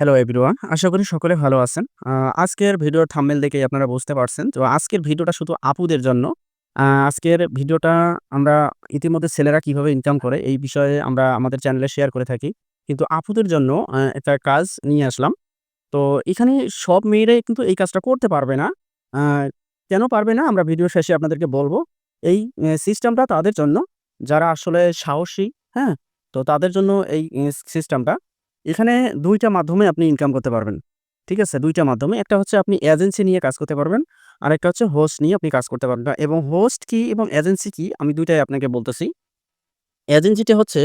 Hello everyone আশা করি সকলে ভালো আছেন। আজকের ভিডিওর থাম্বনেল দেখেই আপনারা বুঝতে পারছেন তো আজকের ভিডিওটা শুধু আপুদের জন্য। আজকের ভিডিওটা আমরা ইতিমধ্যে ছেলেরা কীভাবে ইনকাম করে এই বিষয়ে আমরা আমাদের চ্যানেলে শেয়ার করে থাকি। কিন্তু আপুদের জন্য একটা কাজ নিয়ে আসলাম। তো এখানে সব মেয়েরাই কিন্তু এই কাজটা করতে পারবে না। কেন পারবে না? আমরা ভিডিও শেষে আপনাদেরকে বলব। এই সিস্টেমটা তাদের জন্য। যারা আসলে সাহসী হ্যাঁ? তো তাদের জন্য এই সিস্টেমটা এখানে দুইটা মাধ্যমে আপনি ইনকাম করতে পারবেন। ঠিক আছে? দুইটা মাধ্যমে। একটা হচ্ছে আপনি এজেন্সি নিয়ে কাজ করতে পারবেন। আর একটা হচ্ছে হোস্ট নিয়ে আপনি কাজ করতে পারবেন। এবং হোস্ট কি এবং এজেন্সি কি আমি দুইটাই আপনাকে বলতেছি। এজেন্সিটা হচ্ছে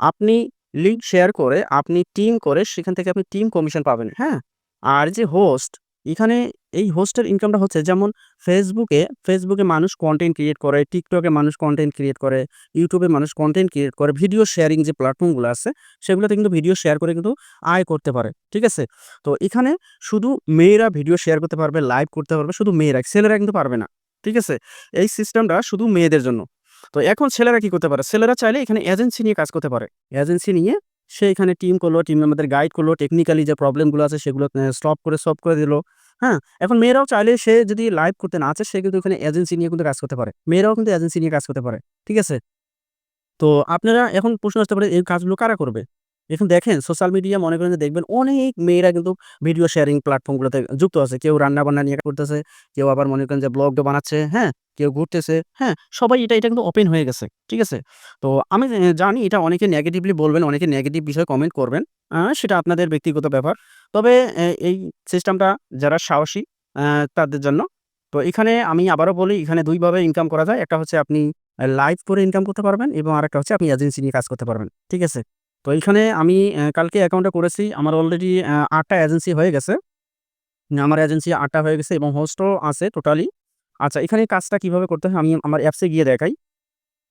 আপনি লিঙ্ক শেয়ার করে, আপনি টিম করে, সেখান থেকে আপনি টিম কমিশন পাবেন। হ্যাঁ? আর যে হোস্ট এখানে এই হোস্টের ইনকামটা হচ্ছে যেমন ফেসবুকে, ফেসবুকে মানুষ কন্টেন্ট ক্রিয়েট করে, টিকটকে মানুষ কন্টেন্ট ক্রিয়েট করে, ইউটিউবে মানুষ কন্টেন্ট ক্রিয়েট করে, ভিডিও শেয়ারিং যে প্ল্যাটফর্মগুলো আছে সেগুলোতে কিন্তু ভিডিও শেয়ার করে কিন্তু আয় করতে পারে। ঠিক আছে? তো এখানে শুধু মেয়েরা ভিডিও শেয়ার করতে পারবে, লাইভ করতে পারবে শুধু মেয়েরা। ছেলেরা কিন্তু পারবে না। ঠিক আছে? এই সিস্টেমটা শুধু মেয়েদের জন্য। তো এখন ছেলেরা কি করতে পারে? ছেলেরা চাইলে এখানে এজেন্সি নিয়ে কাজ করতে পারে। এজেন্সি নিয়ে সে এখানে টিম করল, টিম মেম্বারদের গাইড করল, টেকনিক্যালি যে প্রবলেমগুলো আছে সেগুলো স্টপ করে সলভ করে দিল। হ্যাঁ? এখন মেয়েরাও চাইলে সে যদি লাইভ করতে না আছে সে কিন্তু এখানে এজেন্সি নিয়ে কিন্তু কাজ করতে পারে। মেয়েরাও কিন্তু এজেন্সি নিয়ে কাজ করতে পারে। ঠিক আছে? তো আপনারা এখন প্রশ্ন আসতে পারে, এই কাজগুলো কারা করবে? এখন দেখেন সোশ্যাল মিডিয়া মনে করেন যে দেখবেন অনেক মেয়েরা কিন্তু ভিডিও শেয়ারিং প্ল্যাটফর্মগুলোতে যুক্ত আছে। কেউ রান্না-বান্না নিয়ে করতেছে, কেউ আবার মনে করেন যে ব্লগ-ও বানাচ্ছে, হ্যাঁ? কেউ ঘুরতেছে, হ্যাঁ? সবাই এটা, এটা কিন্তু ওপেন হয়ে গেছে। ঠিক আছে? তো আমি জানি এটা অনেকে নেগেটিভলি বলবেন, অনেকে নেগেটিভ বিষয়ে কমেন্ট করবেন। সেটা আপনাদের ব্যক্তিগত ব্যাপার। তবে এই সিস্টেমটা যারা সাহসী তাদের জন্য। তো এখানে আমি আবারও বলি এখানে দুইভাবে ইনকাম করা যায়। একটা হচ্ছে আপনি লাইভ করে ইনকাম করতে পারবেন এবং আরেকটা হচ্ছে আপনি এজেন্সি নিয়ে কাজ করতে পারবেন। ঠিক আছে? তো এখানে আমি কালকে অ্যাকাউন্টটা করেছি। আমার অলরেডি আটটা এজেন্সি হয়ে গেছে। আমার এজেন্সি আটটা হয়ে গেছে এবং হোস্টও আছে টোটালি। আচ্ছা এখানে কাজটা কীভাবে করতে হয় আমি আমার অ্যাপসে গিয়ে দেখাই।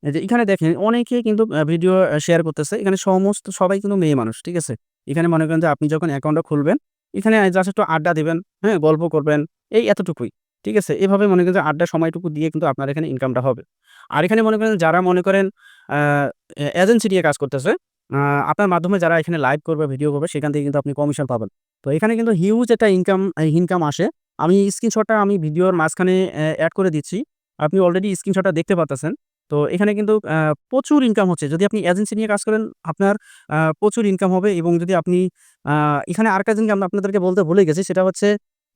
যে এখানে দেখেন অনেকে কিন্তু ভিডিও শেয়ার করতেছে। এখানে সমস্ত সবাই কিন্তু মেয়ে মানুষ। ঠিক আছে? এখানে মনে করেন যে আপনি যখন অ্যাকাউন্টটা খুলবেন, এখানে জাস্ট একটু আড্ডা দেবেন হ্যাঁ? গল্প করবেন। এই এতটুকুই। ঠিক আছে? এভাবে মনে করেন যে আড্ডা সময়টুকু দিয়ে কিন্তু আপনার এখানে ইনকামটা হবে। আর এখানে মনে করেন যারা মনে করেন এজেন্সি দিয়ে কাজ করতেছে, আপনার মাধ্যমে যারা এখানে লাইভ করবে, ভিডিও করবে সেখান থেকে কিন্তু আপনি কমিশন পাবেন। তো এখানে কিন্তু হিউজ একটা ইনকাম ইনকাম আসে। আমি স্ক্রিনশটটা আমি ভিডিওর মাঝখানে অ্যাড করে দিচ্ছি। আপনি অলরেডি স্ক্রিনশটটা দেখতে পারতেছেন। তো এখানে কিন্তু প্রচুর ইনকাম হচ্ছে। যদি আপনি এজেন্সি নিয়ে কাজ করেন আপনার প্রচুর ইনকাম হবে এবং যদি আপনি এখানে আর জিনিস আমি আপনাদেরকে বলতে ভুলে গেছি সেটা হচ্ছে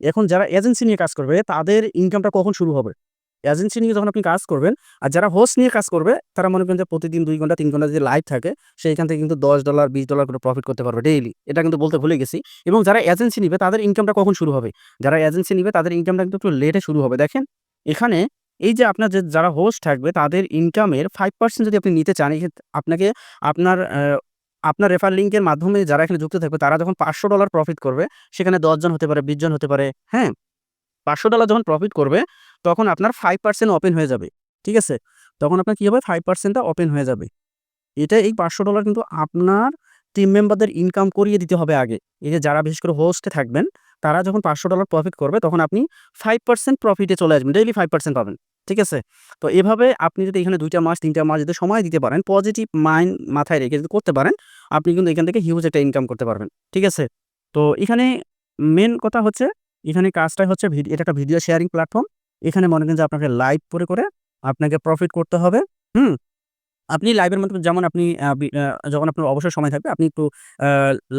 এখন যারা এজেন্সি নিয়ে কাজ করবে তাদের ইনকামটা কখন শুরু হবে? এজেন্সি নিয়ে যখন আপনি কাজ করবেন আর যারা হোস্ট নিয়ে কাজ করবে তারা মনে করেন যে প্রতিদিন দুই ঘণ্টা তিন ঘণ্টা যদি লাইভ থাকে সেইখান থেকে কিন্তু $১০, $২০ করে প্রফিট করতে পারবে ডেইলি। এটা কিন্তু বলতে ভুলে গেছি। এবং যারা এজেন্সি নিবে তাদের ইনকামটা কখন শুরু হবে? যারা এজেন্সি নিবে তাদের ইনকামটা কিন্তু একটু লেটে শুরু হবে। দেখেন এখানে এই যে আপনার যে যারা হোস্ট থাকবে তাদের ইনকামের ফাইভ পার্সেন্ট যদি আপনি নিতে চান আপনাকে আপনার আপনার রেফার লিঙ্কের মাধ্যমে যারা এখানে যুক্ত থাকবে তারা যখন $৫০০ প্রফিট করবে সেখানে ১০ জন হতে পারে, ২০ জন হতে পারে, হ্যাঁ? $৫০০ যখন প্রফিট করবে তখন আপনার ফাইভ পার্সেন্ট ওপেন হয়ে যাবে। ঠিক আছে? তখন আপনার কি হবে 5% টা ওপেন হয়ে যাবে। এটা এই $৫০০ কিন্তু আপনার টিম মেম্বারদের ইনকাম করিয়ে দিতে হবে আগে। এই যে যারা বিশেষ করে হোস্টে থাকবেন তারা যখন $৫০০ প্রফিট করবে তখন আপনি ফাইভ পার্সেন্ট প্রফিটে চলে আসবেন। ডেইলি ফাইভ পার্সেন্ট পাবেন। ঠিক আছে? তো এভাবে আপনি যদি এখানে দুইটা মাস ৩ টা মাস যদি সময় দিতে পারেন, পজিটিভ মাইন্ড মাথায় রেখে যদি করতে পারেন, আপনি কিন্তু এখান থেকে হিউজ একটা ইনকাম করতে পারবেন। ঠিক আছে? তো এখানে মেন কথা হচ্ছে এখানে কাজটাই হচ্ছে এটা একটা ভিডিও শেয়ারিং প্ল্যাটফর্ম। এখানে মনে করেন যে আপনাকে লাইভ করে, করে আপনাকে প্রফিট করতে হবে। হুম? আপনি লাইভের মাধ্যমে যেমন আপনি যখন আপনার অবসর সময় থাকবে আপনি একটু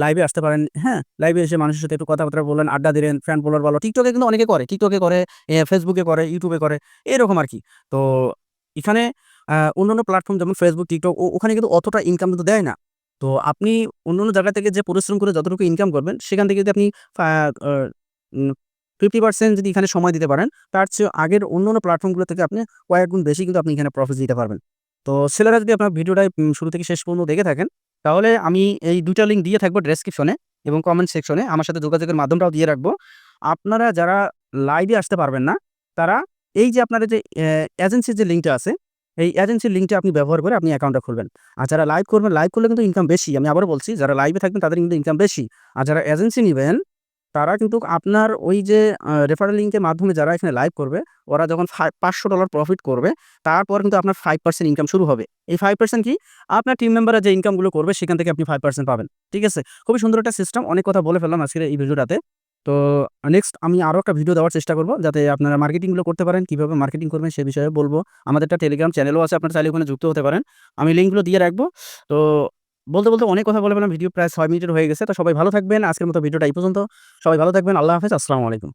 লাইভে আসতে পারেন, হ্যাঁ? লাইভে এসে মানুষের সাথে একটু কথাবার্তা বললেন, আড্ডা দিলেন, ফ্যান ফলোয়ার বলো টিকটকে কিন্তু অনেকে করে। টিকটকে করে, ফেসবুকে করে, ইউটিউবে করে। এরকম আর কি তো এখানে অন্যান্য প্ল্যাটফর্ম যেমন ফেসবুক, টিকটক ওখানে কিন্তু অতটা ইনকাম কিন্তু দেয় না। তো আপনি অন্য অন্য জায়গা থেকে যে পরিশ্রম করে যতটুকু ইনকাম করবেন সেখান থেকে যদি আপনি ফা আ উম 50% যদি এখানে সময় দিতে পারেন তার চেয়ে আগের অন্য অন্য প্ল্যাটফর্মগুলো থেকে আপনি কয়েক গুণ বেশি কিন্তু আপনি এখানে প্রফিট দিতে পারবেন। তো ছেলেরা যদি আপনার ভিডিওটা শুরু থেকে শেষ পর্যন্ত দেখে থাকেন তাহলে আমি এই ২ টা লিঙ্ক দিয়ে থাকব ডেসক্রিপশনে এবং কমেন্ট সেকশনে আমার সাথে যোগাযোগের মাধ্যমটাও দিয়ে রাখব। আপনারা যারা লাইভে আসতে পারবেন না তারা এই যে আপনার যে এজেন্সির যে লিঙ্কটা আছে এই এজেন্সির লিঙ্কটা আপনি ব্যবহার করে আপনি অ্যাকাউন্টটা খুলবেন। আর যারা লাইভ করবেন, লাইভ করলে কিন্তু ইনকাম বেশি। আমি আবারও বলছি যারা লাইভে থাকবেন তাদের কিন্তু ইনকাম বেশি। আর যারা এজেন্সি নিবেন তারা কিন্তু আপনার ওই যে রেফারেল লিঙ্কের মাধ্যমে যারা এখানে লাইভ করবে, ওরা যখন ফাই $500 প্রফিট করবে, তারপর কিন্তু আপনার ফাইভ পার্সেন্ট ইনকাম শুরু হবে। এই ফাইভ পার্সেন্ট কি? আপনার টিম মেম্বাররা যে ইনকামগুলো করবে সেখান থেকে আপনি ফাইভ পার্সেন্ট পাবেন। ঠিক আছে? খুবই সুন্দর একটা সিস্টেম। অনেক কথা বলে ফেললাম আজকের এই ভিডিওটাতে। তো নেক্সট আমি আরও একটা ভিডিও দেওয়ার চেষ্টা করব যাতে আপনারা মার্কেটিংগুলো করতে পারেন। কীভাবে মার্কেটিং করবেন সে বিষয়ে বলব। আমাদের একটা টেলিগ্রাম চ্যানেলও আছে। আপনারা চাইলে ওখানে যুক্ত হতে পারেন। আমি লিঙ্কগুলো দিয়ে রাখব। তো বলতে, বলতে অনেক কথা বলবেন। ভিডিও প্রায় ছয় মিনিটের হয়ে গেছে। তো সবাই ভালো থাকবেন। আজকের মতো ভিডিওটা এই পর্যন্ত। সবাই ভালো থাকবেন। আল্লাহ হাফেজ। আসসালামু আলাইকুম।